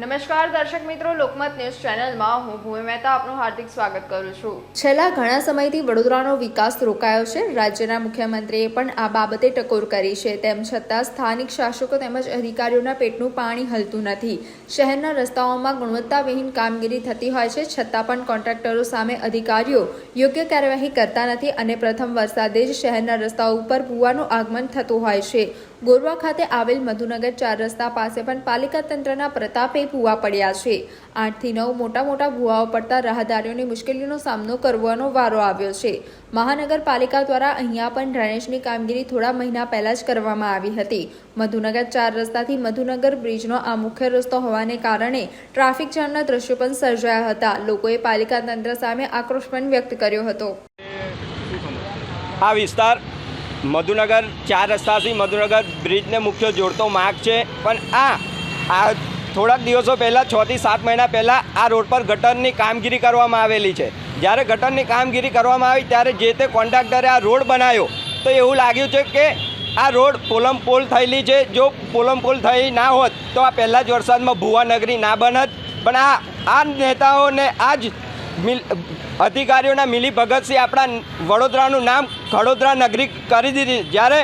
નમસ્કાર દર્શક મિત્રો, લોકમત ન્યૂઝ ચેનલમાં હું ભૂમિ મહેતા આપનું હાર્દિક સ્વાગત કરું છું. છેલ્લા ઘણા સમયથી વડોદરાનો વિકાસ રોકાયો છે. રાજ્યના મુખ્યમંત્રીએ પણ આ બાબતે ટકોર કરી છે. તેમ છતાં સ્થાનિક શાસકો તેમજ અધિકારીઓના પેટનું પાણી હલતું નથી. શહેરના રસ્તાઓમાં ગુણવત્તાવિહીન કામગીરી થતી હોય છે. છતાં પણ કોન્ટ્રાક્ટરો સામે અધિકારીઓ યોગ્ય કાર્યવાહી કરતા નથી અને પ્રથમ વરસાદે જ શહેરના રસ્તાઓ ઉપર ભૂવાનું આગમન થતું હોય છે. ગોરવા ખાતે આવેલ મધુનગર ચાર રસ્તા પાસે પણ પાલિકા તંત્રના પ્રતાપે ભૂવા પડ્યા છે. આઠથી નવ મોટા મોટા ભૂવાઓ પડતા રાહદારીઓની મુશ્કેલીનો સામનો કરવાનો વારો આવ્યો છે. મહાનગરપાલિકા દ્વારા અહીંયા પણ ડ્રેનેજની કામગીરી થોડા મહિના પહેલાં જ કરવામાં આવી હતી. મધુનગર ચાર રસ્તાથી મધુનગર બ્રિજનો આ મુખ્ય રસ્તો હોવાને કારણે ટ્રાફિક જામના દ્રશ્યો પણ સર્જાયા હતા. લોકોએ પાલિકા તંત્ર સામે આક્રોશ પણ વ્યક્ત કર્યો હતો. આ વિસ્તાર મધુનગર ચાર રસ્તાથી મધુનગર બ્રિજને મુખ્ય જોડતો માર્ગ છે. પણ આ આ થોડાક દિવસો પહેલાં છથી સાત મહિના પહેલાં આ રોડ પર ગટરની કામગીરી કરવામાં આવેલી છે. જ્યારે ગટરની કામગીરી કરવામાં આવી, ત્યારે જે તે કોન્ટ્રાક્ટરે આ રોડ બનાવ્યો, તો એવું લાગ્યું છે કે આ રોડ પોલમ પોલ થયેલી છે. જો પોલમ પોલ થઈ ના હોત, તો આ પહેલાં જ વરસાદમાં ભુવાનગરી ના બનત. પણ આ આ નેતાઓને આ જ અધિકારીઓના મિલી ભગતસિંહ આપણા વડોદરાનું નામ ખડોદરા નગરી કરી દીધી. જ્યારે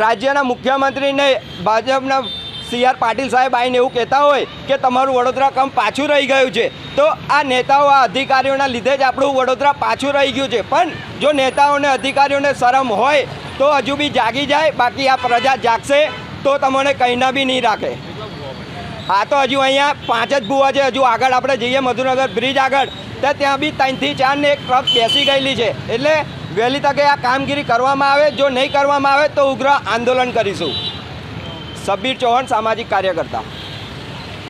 રાજ્યના મુખ્યમંત્રીને ભાજપના સી આર પાટીલ સાહેબ આવીને એવું કહેતા હોય કે તમારું વડોદરા કામ પાછું રહી ગયું છે, તો આ નેતાઓ, આ અધિકારીઓના લીધે જ આપણું વડોદરા પાછું રહી ગયું છે. પણ જો નેતાઓને, અધિકારીઓને શરમ હોય, તો હજુ બી જાગી જાય, બાકી આ પ્રજા જાગશે, તો તમને કંઈના બી નહીં રાખે. આ તો હજુ અહીંયા પાંચ જ ભૂવા છે, હજુ આગળ આપણે જઈએ, મધુનગર બ્રિજ આગળ. તો ત્યાં બી ત્રણથી ચારને એક ટ્રક બેસી ગયેલી છે. એટલે વહેલી તકે આ કામગીરી કરવામાં આવે, જો નહીં કરવામાં આવે તો ઉગ્ર આંદોલન કરીશું. સબીર ચૌહાણ, સામાજિક કાર્યકર્તા.